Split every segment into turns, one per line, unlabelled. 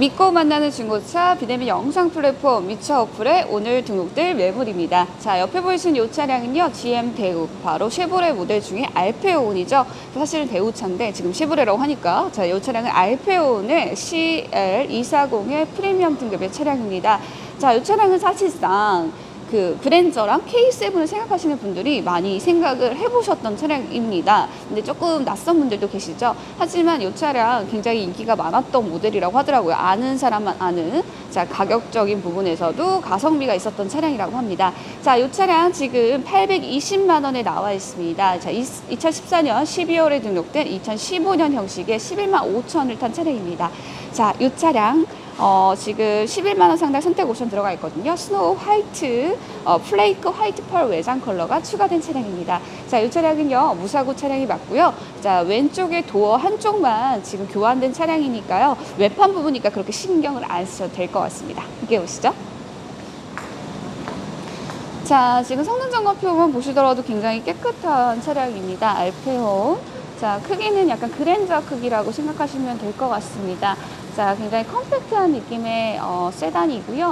믿고 만나는 중고차 비대면 영상 플랫폼 미처 어플에 오늘 등록될 매물입니다. 자, 옆에 보이시는 이 차량은요, GM 대우, 바로 쉐보레 모델 중에 알페오온이죠. 사실은 대우차인데 지금 쉐보레라고 하니까 자, 이 차량은 알페오온의 CL240의 프리미엄 등급의 차량입니다. 자, 이 차량은 사실상 그 그랜저랑 K7을 생각하시는 분들이 많이 생각을 해보셨던 차량입니다. 근데 조금 낯선 분들도 계시죠. 하지만 이 차량 굉장히 인기가 많았던 모델이라고 하더라고요. 아는 사람만 아는. 자, 가격적인 부분에서도 가성비가 있었던 차량이라고 합니다. 자, 이 차량 지금 820만 원에 나와 있습니다. 자, 2014년 12월에 등록된 2015년 형식의 11만 5천을 탄 차량입니다. 자, 이 차량 어, 지금 11만 원 상당 선택 옵션 들어가 있거든요. 스노우 화이트, 어, 플레이크 화이트 펄 외장 컬러가 추가된 차량입니다. 자, 이 차량은요, 무사고 차량이 맞고요. 자, 왼쪽에 도어 한쪽만 지금 교환된 차량이니까요. 외판 부분이니까 그렇게 신경을 안 쓰셔도 될 것 같습니다. 함께 보시죠. 자, 지금 성능 점검표만 보시더라도 굉장히 깨끗한 차량입니다. 알페온. 자, 크기는 약간 그랜저 크기라고 생각하시면 될 것 같습니다. 자, 굉장히 컴팩트한 느낌의 어, 세단이고요.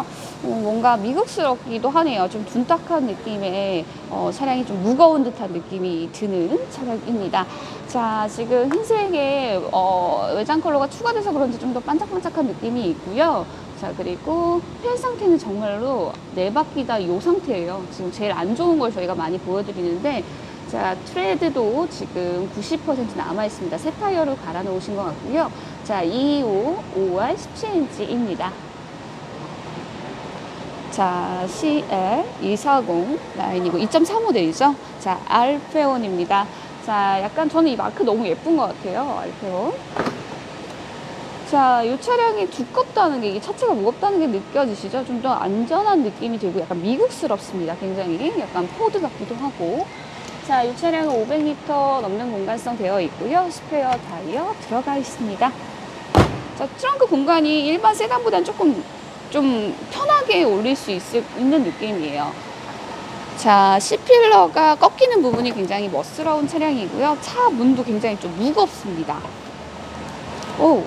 어, 뭔가 미국스럽기도 하네요. 좀 둔탁한 느낌의 어, 차량이 좀 무거운 듯한 느낌이 드는 차량입니다. 자, 지금 흰색의 어, 외장 컬러가 추가돼서 그런지 좀 더 반짝반짝한 느낌이 있고요. 자, 그리고 펜 상태는 정말로 네 바퀴 다 이 상태예요. 지금 제일 안 좋은 걸 저희가 많이 보여드리는데, 자, 트레드도 지금 90% 남아 있습니다. 새 타이어로 갈아 놓으신 것 같고요. 자, 225, 5월 17인치입니다. 자, CL240 라인이고 2.3 모델이죠. 자, 알페온입니다. 자, 약간 저는 이 마크 너무 예쁜 것 같아요. 알페온. 자, 이 차량이 두껍다는 게, 이게 차체가 무겁다는 게 느껴지시죠? 좀 더 안전한 느낌이 들고 약간 미국스럽습니다. 굉장히 약간 포드 같기도 하고. 자, 이 차량은 500m 넘는 공간성 되어 있고요. 스페어 타이어 들어가 있습니다. 자, 트렁크 공간이 일반 세단보다는 조금 좀 편하게 올릴 수 있을, 있는 느낌이에요. 자, C필러가 꺾이는 부분이 굉장히 멋스러운 차량이고요. 차 문도 굉장히 좀 무겁습니다. 오,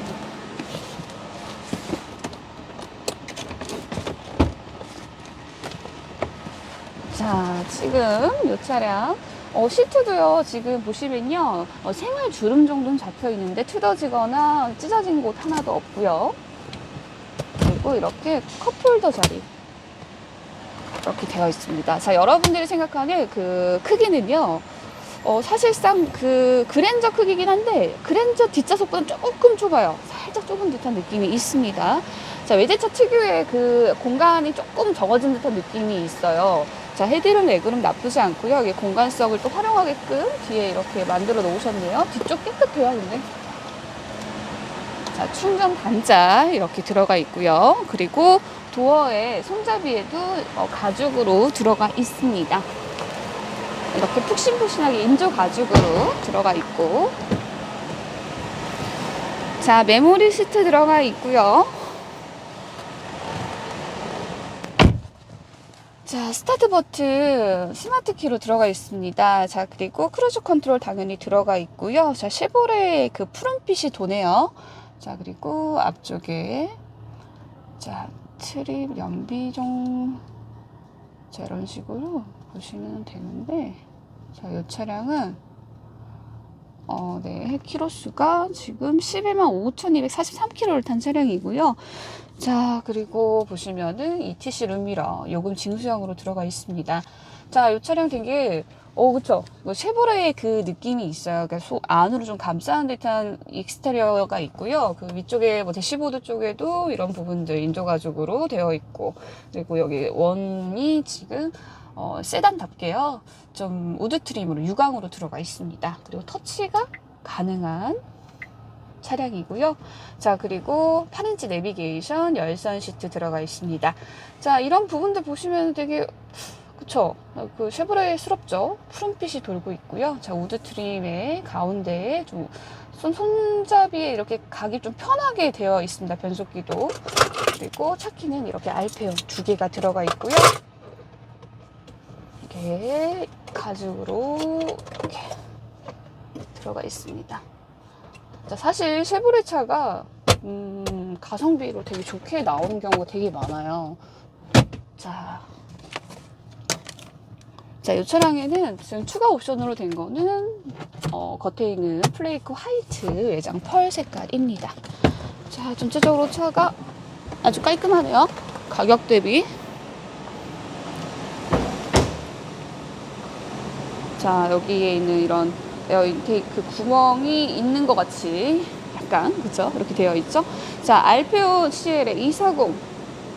자, 지금 이 차량, 어, 시트도요, 지금 보시면요, 어, 생활 주름 정도는 잡혀 있는데 뜯어지거나 찢어진 곳 하나도 없고요. 그리고 이렇게 컵홀더 자리. 이렇게 되어 있습니다. 자, 여러분들이 생각하는 그 크기는요, 어, 사실상 그 그랜저 크기긴 한데, 그랜저 뒷좌석보다 조금 좁아요. 살짝 좁은 듯한 느낌이 있습니다. 자, 외제차 특유의 그 공간이 조금 적어진 듯한 느낌이 있어요. 자, 헤드룸, 레그룸 나쁘지 않고요. 여기 공간성을 또 활용하게끔 뒤에 이렇게 만들어 놓으셨네요. 뒤쪽 깨끗해요, 근데. 자, 충전 단자 이렇게 들어가 있고요. 그리고 도어에 손잡이에도 어, 가죽으로 들어가 있습니다. 이렇게 푹신푹신하게 인조 가죽으로 들어가 있고. 자, 메모리 시트 들어가 있고요. 자, 스타트 버튼 스마트 키로 들어가 있습니다. 자, 그리고 크루즈 컨트롤 당연히 들어가 있고요. 자, 쉐보레의 그 푸른빛이 도네요. 자, 그리고 앞쪽에 자, 트립 연비종 자, 이런 식으로 보시면 되는데 자, 이 차량은 어, 네, 키로수가 지금 11만 5,243km를 탄 차량이고요. 자, 그리고 보시면은 ETC 룸미러 요금 징수형으로 들어가 있습니다. 자, 이 차량 되게 어, 그쵸. 뭐 쉐보레의 그 느낌이 있어요. 그러니까 소, 안으로 좀 감싸는 듯한 익스테리어가 있고요. 그 위쪽에 뭐 대시보드 쪽에도 이런 부분들 인조 가죽으로 되어 있고, 그리고 여기 원이 지금 어, 세단답게요. 좀 우드 트림으로 유광으로 들어가 있습니다. 그리고 터치가 가능한 차량이고요. 자, 그리고 8인치 내비게이션 열선 시트 들어가 있습니다. 자, 이런 부분들 보시면 되게 그쵸. 그 쉐보레스럽죠. 푸른빛이 돌고 있고요. 자, 우드 트림의 가운데에 좀 손, 손잡이에 이렇게 각이 좀 편하게 되어 있습니다. 변속기도. 그리고 차키는 이렇게 알페온 두 개가 들어가 있고요. 이렇게 가죽으로 이렇게 들어가 있습니다. 자, 사실 쉐보레 차가 음, 가성비로 되게 좋게 나오는 경우가 되게 많아요. 자. 자, 이 차량에는 지금 추가 옵션으로 된 거는 어, 겉에 있는 플레이크 화이트 외장 펄 색깔입니다. 자, 전체적으로 차가 아주 깔끔하네요. 가격 대비. 자, 여기에 있는 이런 에어 인테이크 구멍이 있는 것 같이 약간, 그죠? 이렇게 되어 있죠? 자, 알페오 CL의 240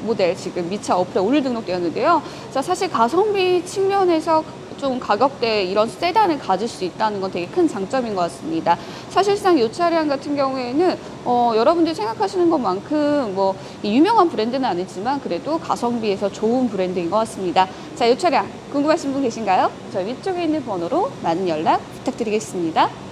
모델 지금 미차 어플에 오늘 등록되었는데요. 자, 사실 가성비 측면에서 좀 가격대에 이런 세단을 가질 수 있다는 건 되게 큰 장점인 것 같습니다. 사실상 이 차량 같은 경우에는 어, 여러분들이 생각하시는 것만큼 뭐 유명한 브랜드는 아니지만 그래도 가성비에서 좋은 브랜드인 것 같습니다. 자, 이 차량 궁금하신 분 계신가요? 저 위쪽에 있는 번호로 많은 연락 부탁드리겠습니다.